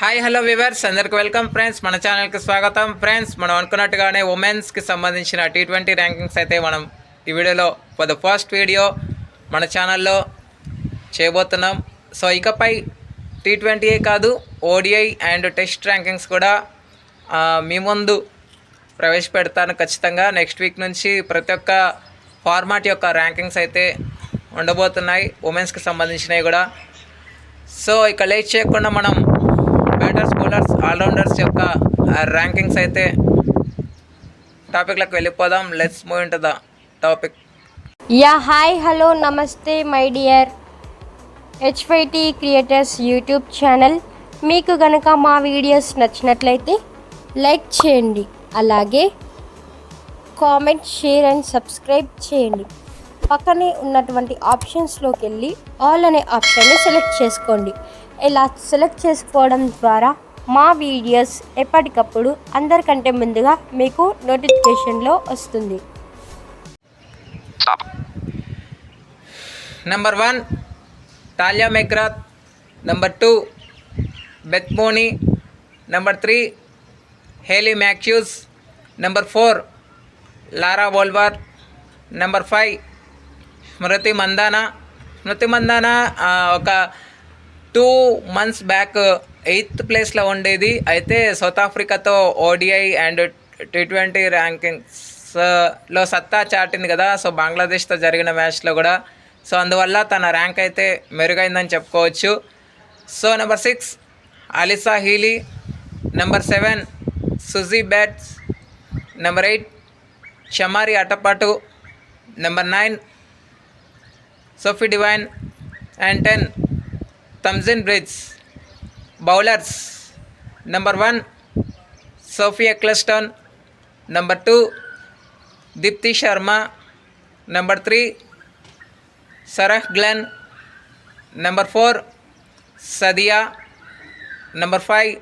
Hi hello viewers అందరికి welcome friends మన ఛానల్కి స్వాగతం. ఫ్రెండ్స్ మనం అనుకున్నట్టుగానే ఉమెన్స్కి సంబంధించిన టీ ట్వంటీ ర్యాంకింగ్స్ అయితే మనం ఈ వీడియోలో ఫర్ ద ఫస్ట్ వీడియో మన ఛానల్లో చేయబోతున్నాం. సో ఇకపై టీ ట్వంటీయే కాదు ఓడిఐ అండ్ టెస్ట్ ర్యాంకింగ్స్ కూడా మీ ముందు ప్రవేశపెడతాను ఖచ్చితంగా. నెక్స్ట్ వీక్ నుంచి ప్రతి ఒక్క ఫార్మాట్ యొక్క ర్యాంకింగ్స్ అయితే ఉండబోతున్నాయి. ఉమెన్స్కి సంబంధించినవి కూడా. సో ఇక లేట్ చేయకుండా మనం బ్యాటర్స్ బౌలర్స్ ఆల్రౌండర్స్ యొక్క ర్యాంకింగ్స్ అయితే టాపిక్లకు వెళ్ళిపోదాం. Let's move into the topic yeah hi hello namaste my dear HYT creators YouTube channel మీకు గనక మా వీడియోస్ నచ్చినట్లయితే లైక్ చేయండి. అలాగే కామెంట్ షేర్ అండ్ సబ్స్క్రైబ్ చేయండి. పక్కనే ఉన్నటువంటి ఆప్షన్స్లోకి వెళ్ళి ఆల్ అనే ఆప్షన్ని సెలెక్ట్ చేసుకోండి. ఇలా సెలెక్ట్ చేసుకోవడం ద్వారా మా వీడియోస్ ఎప్పటికప్పుడు అందరికంటే ముందుగా మీకు నోటిఫికేషన్లో వస్తుంది. Number one Tahlia McGrath number two Beth Mooney number three Hayley Matthews number four Laura Wolvaardt number five Smriti Mandhana. Smriti Mandhana ఒక టూ మంత్స్ బ్యాక్ ఎయిత్ ప్లేస్లో ఉండేది. అయితే సౌత్ ఆఫ్రికాతో ఓడిఐ అండ్ టీ ట్వంటీ ర్యాంకింగ్స్లో సత్తా చాటింది కదా. So బంగ్లాదేశ్తో జరిగిన మ్యాచ్లో కూడా. సో అందువల్ల తన ర్యాంక్ అయితే మెరుగైందని చెప్పుకోవచ్చు. So number six Alyssa Healy number seven Suzie Bates number eight Chamari Athapaththu number nine Sophie Devine and ten Tazmin Brits bowlers number one Sophie Ecclestone number two Deepti Sharma number three Sarah Glenn number four Sadia number five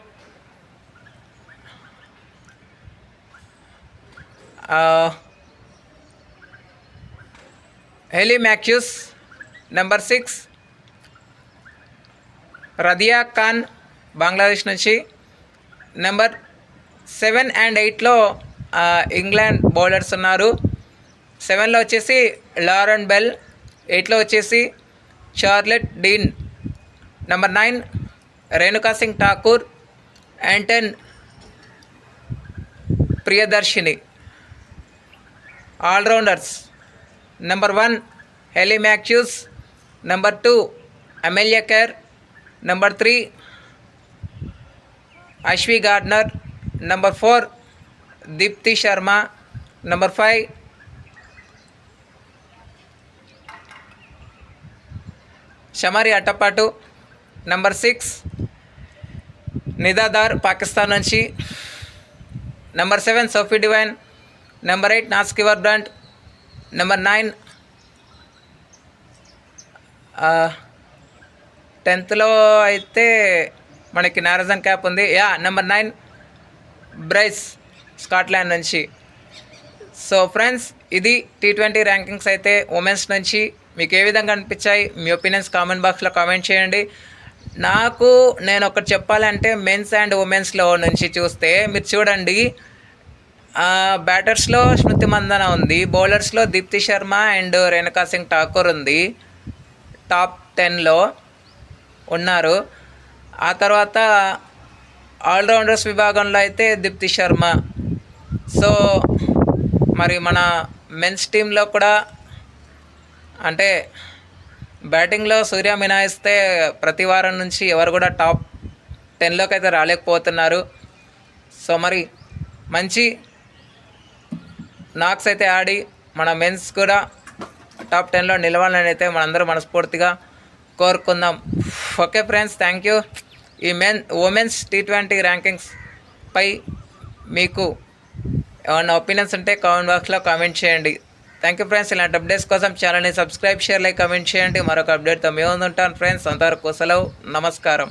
Hayley Matthews number six Rabeya Khan Bangladesh నుంచి. Number seven and ఎయిట్లో England bowlers ఉన్నారు. సెవెన్లో వచ్చేసి Lauren Bell ఎయిట్లో వచ్చేసి Charlie Dean. Number nine Renuka Singh Thakur and ten Priyadarshini. Allrounders number one Hayley Matthews number two Amelia Kerr number three Ashleigh Gardner number four Deepti Sharma number five Chamari Athapaththu number six Nida Dar Pakistan నుంచి number seven Sophie Devine number eight Nat Sciver Brunt number nine టెన్త్లో అయితే మనకి Marizanne Kapp ఉంది. Yeah number nine Bryce Scotland నుంచి. So friends ఇది T twenty rankings అయితే women's నుంచి. మీకు ఏ విధంగా అనిపించాయి? మీ ఒపీనియన్స్ కామెంట్ బాక్స్లో కామెంట్ చేయండి. నాకు నేను ఒకటి చెప్పాలంటే మెన్స్ అండ్ ఉమెన్స్లో నుంచి చూస్తే మీరు చూడండి. బ్యాటర్స్లో స్మృతి మందన ఉంది బౌలర్స్లో దీప్తి శర్మ అండ్ రేణుకా సింగ్ ఠాకూర్ ఉంది. టాప్ టెన్లో ఉన్నారు. ఆ తర్వాత ఆల్రౌండర్స్ విభాగంలో అయితే దీప్తి శర్మ. సో మరి మన మెన్స్ టీంలో కూడా అంటే బ్యాటింగ్లో సూర్య మినాయిస్తే ప్రతి వారం నుంచి ఎవరు కూడా టాప్ టెన్లోకి అయితే రాలేకపోతున్నారు. సో మరి మంచి నాక్స్ అయితే ఆడి మన మెన్స్ కూడా టాప్ టెన్లో నిలవాలని అయితే మనందరం మనస్ఫూర్తిగా కోరుకుందాం. Okay friends thank you. ఈ men women's T twenty rankings పై మీకు ఏమైనా ఒపీనియన్స్ ఉంటే కామెంట్ బాక్స్లో కామెంట్ చేయండి. థ్యాంక్ యూ ఫ్రెండ్స్ ఇలాంటి అప్డేట్స్ కోసం ఛానల్ని సబ్స్క్రైబ్ షేర్ లైక్ కామెంట్ చేయండి. మరొక అప్డేట్తో మేము ఉంటాను ఫ్రెండ్స్ అంతవరకు సెలవు నమస్కారం.